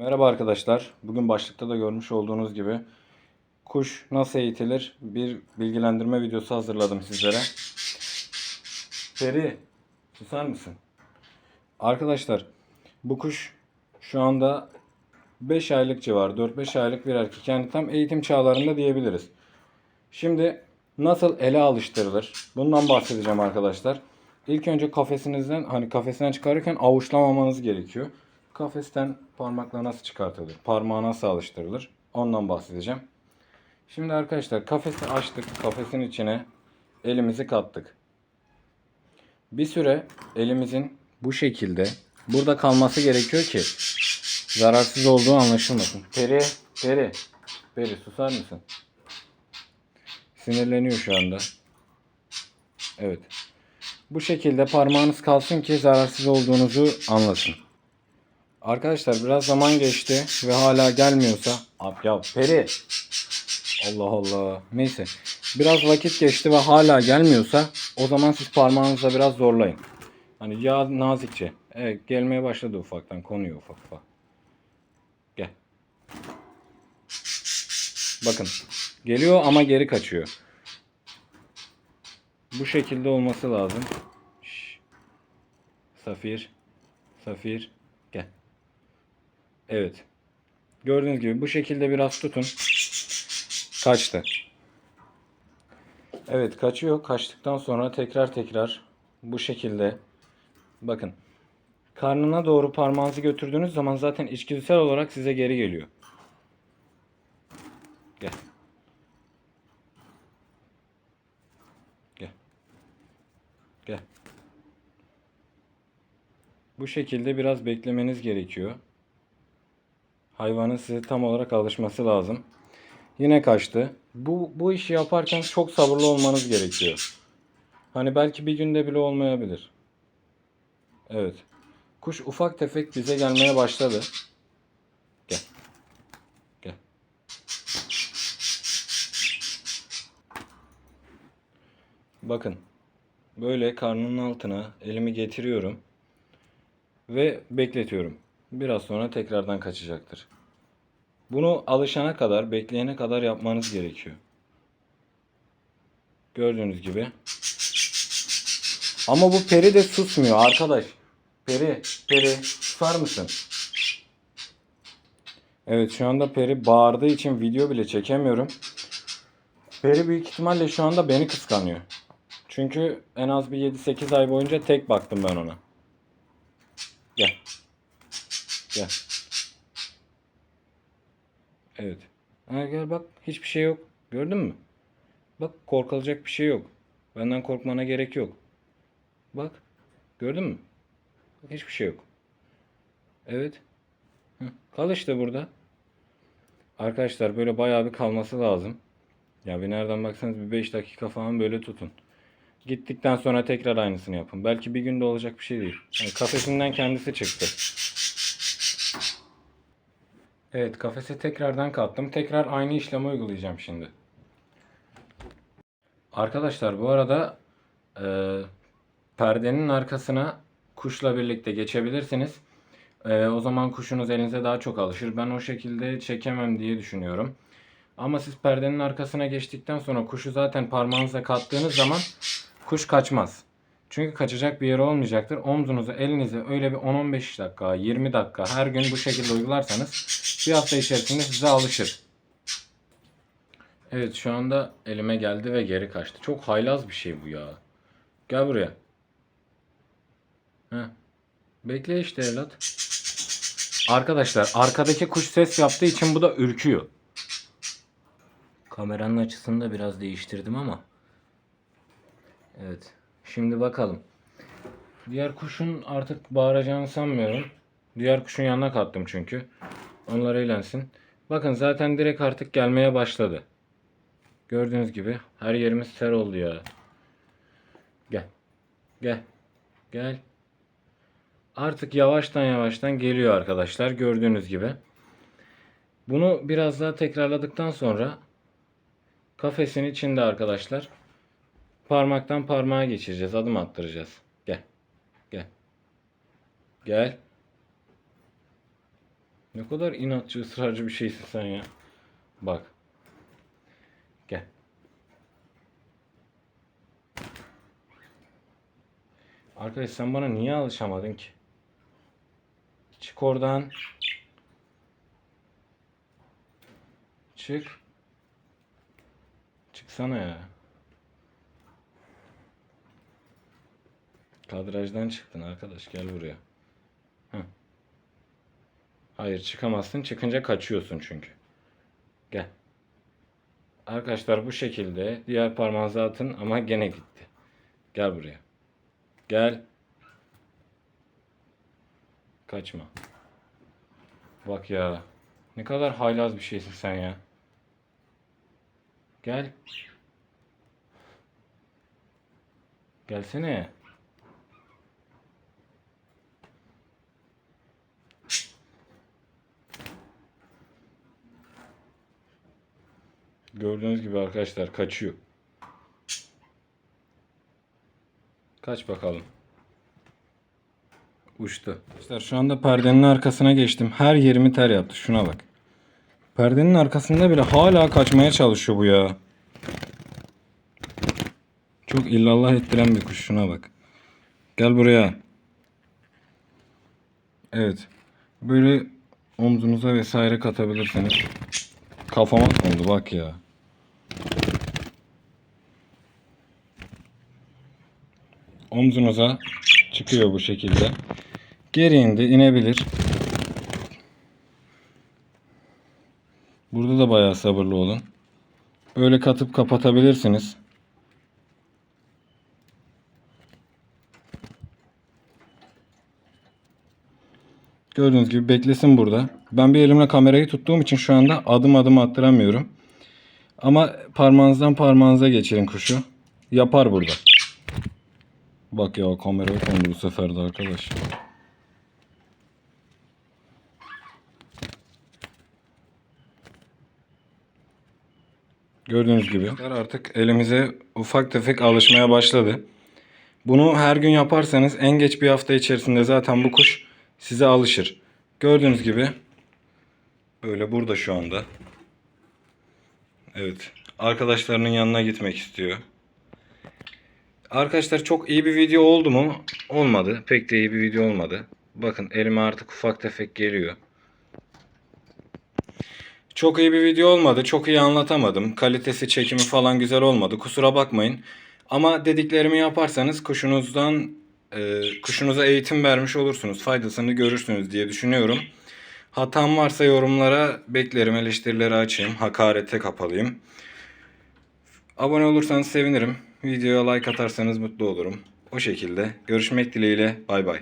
Merhaba arkadaşlar. Bugün başlıkta da görmüş olduğunuz gibi kuş nasıl eğitilir bir bilgilendirme videosu hazırladım sizlere. Peri, susar mısın? Arkadaşlar bu kuş şu anda 5 aylık civarı, 4-5 aylık bir erkek. Yani tam eğitim çağlarında diyebiliriz. Şimdi nasıl ele alıştırılır? Bundan bahsedeceğim arkadaşlar. İlk önce kafesinizden hani kafesinden çıkarırken avuçlamamanız gerekiyor. Kafesten parmakla nasıl çıkartılır? Parmağı nasıl alıştırılır? Ondan bahsedeceğim. Şimdi arkadaşlar kafesi açtık. Kafesin içine elimizi kattık. Bir süre elimizin bu şekilde burada kalması gerekiyor ki zararsız olduğu anlaşılmasın. Peri, peri, peri susar mısın? Sinirleniyor şu anda. Evet. Bu şekilde parmağınız kalsın ki zararsız olduğunuzu anlasın. Arkadaşlar biraz zaman geçti ve hala gelmiyorsa Ab ya peri Allah Allah neyse biraz vakit geçti ve hala gelmiyorsa o zaman siz parmağınızla biraz zorlayın. Hani ya nazikçe. Evet gelmeye başladı ufaktan konuyor ufak ufak. Gel. Bakın geliyor ama geri kaçıyor. Bu şekilde olması lazım. Şş. Safir. Safir. Gel. Evet. Gördüğünüz gibi bu şekilde biraz tutun. Kaçtı. Evet kaçıyor. Kaçtıktan sonra tekrar tekrar bu şekilde bakın. Karnına doğru parmağınızı götürdüğünüz zaman zaten içgüdüsel olarak size geri geliyor. Gel. Gel. Gel. Bu şekilde biraz beklemeniz gerekiyor. Hayvanın size tam olarak alışması lazım. Yine kaçtı. Bu, bu işi yaparken çok sabırlı olmanız gerekiyor. Hani belki bir günde bile olmayabilir. Evet. Kuş ufak tefek bize gelmeye başladı. Gel. Gel. Bakın. Böyle karnının altına elimi getiriyorum ve bekletiyorum. Biraz sonra tekrardan kaçacaktır. Bunu alışana kadar, bekleyene kadar yapmanız gerekiyor. Gördüğünüz gibi. Ama bu peri de susmuyor arkadaş. Peri, peri susar mısın? Evet şu anda peri bağırdığı için video bile çekemiyorum. Peri büyük ihtimalle şu anda beni kıskanıyor. Çünkü en az bir 7-8 ay boyunca tek baktım ben ona. Gel. Gel. Evet. Ha, gel bak hiçbir şey yok. Gördün mü? Bak korkulacak bir şey yok. Benden korkmana gerek yok. Bak. Gördün mü? Bak, hiçbir şey yok. Evet. Hı, Kal işte burada. Arkadaşlar böyle bayağı bir kalması lazım. Ya bir nereden baksanız bir 5 dakika falan böyle tutun. Gittikten sonra tekrar aynısını yapın. Belki bir günde olacak bir şey değil. Yani kafesinden kendisi çıktı. Evet kafese tekrardan kattım. Tekrar aynı işlemi uygulayacağım şimdi. Arkadaşlar bu arada e, perdenin arkasına kuşla birlikte geçebilirsiniz. E, o zaman kuşunuz elinize daha çok alışır. Ben o şekilde çekemem diye düşünüyorum. Ama siz perdenin arkasına geçtikten sonra kuşu zaten parmağınıza kattığınız zaman kuş kaçmaz. Çünkü kaçacak bir yeri olmayacaktır. Omzunuzu elinize öyle bir 10-15 dakika, 20 dakika her gün bu şekilde uygularsanız bir hafta içerisinde size alışır. Evet şu anda elime geldi ve geri kaçtı. Çok haylaz bir şey bu ya. Gel buraya. Heh. Bekle işte evlat. Arkadaşlar arkadaki kuş ses yaptığı için bu da ürküyor. Kameranın açısını da biraz değiştirdim ama. Evet. Şimdi bakalım. Diğer kuşun artık bağıracağını sanmıyorum. Diğer kuşun yanına kattım çünkü. Onlar eğlensin. Bakın zaten direkt artık gelmeye başladı. Gördüğünüz gibi her yerimiz ter oldu ya. Gel. Gel. Gel. Artık yavaştan yavaştan geliyor arkadaşlar. Gördüğünüz gibi. Bunu biraz daha tekrarladıktan sonra kafesin içinde arkadaşlar parmaktan parmağa geçireceğiz. Adım attıracağız. Gel. Gel. Gel. Ne kadar inatçı, ısrarcı bir şeysin sen ya. Bak. Gel. Arkadaş sen bana niye alışamadın ki? Çık oradan. Çık. Çıksana ya. Kadrajdan çıktın arkadaş gel buraya. Heh. Hayır çıkamazsın. Çıkınca kaçıyorsun çünkü. Gel. Arkadaşlar bu şekilde diğer parmağınızı atın ama gene gitti. Gel buraya. Gel. Kaçma. Bak ya. Ne kadar haylaz bir şeysin sen ya. Gel. Gelsene. Gördüğünüz gibi arkadaşlar kaçıyor. Kaç bakalım. Uçtu. Arkadaşlar şu anda perdenin arkasına geçtim. Her yerimi ter yaptı. Şuna bak. Perdenin arkasında bile hala kaçmaya çalışıyor bu ya. Çok illallah ettiren bir kuş. Şuna bak. Gel buraya. Evet. Böyle omzunuza vesaire katabilirsiniz. Kafama kondu bak ya. Omzunuza çıkıyor bu şekilde. Geri indi inebilir. Burada da bayağı sabırlı olun. Böyle katıp kapatabilirsiniz. Gördüğünüz gibi beklesin burada. Ben bir elimle kamerayı tuttuğum için şu anda adım adım attıramıyorum. Ama parmağınızdan parmağınıza geçirin kuşu. Yapar burada. Bak ya kameraya kondu bu sefer de arkadaş. Gördüğünüz gibi artık elimize ufak tefek alışmaya başladı. Bunu her gün yaparsanız en geç bir hafta içerisinde zaten bu kuş size alışır. Gördüğünüz gibi böyle burada şu anda. Evet. Arkadaşlarının yanına gitmek istiyor. Arkadaşlar çok iyi bir video oldu mu? Olmadı. Pek de iyi bir video olmadı. Bakın elime artık ufak tefek geliyor. Çok iyi bir video olmadı. Çok iyi anlatamadım. Kalitesi, çekimi falan güzel olmadı. Kusura bakmayın. Ama dediklerimi yaparsanız kuşunuzdan e, kuşunuza eğitim vermiş olursunuz. Faydasını görürsünüz diye düşünüyorum. Hatam varsa yorumlara beklerim. Eleştirileri açayım. Hakarete kapalıyım. Abone olursanız sevinirim. Videoya like atarsanız mutlu olurum. O şekilde. Görüşmek dileğiyle. Bay bay.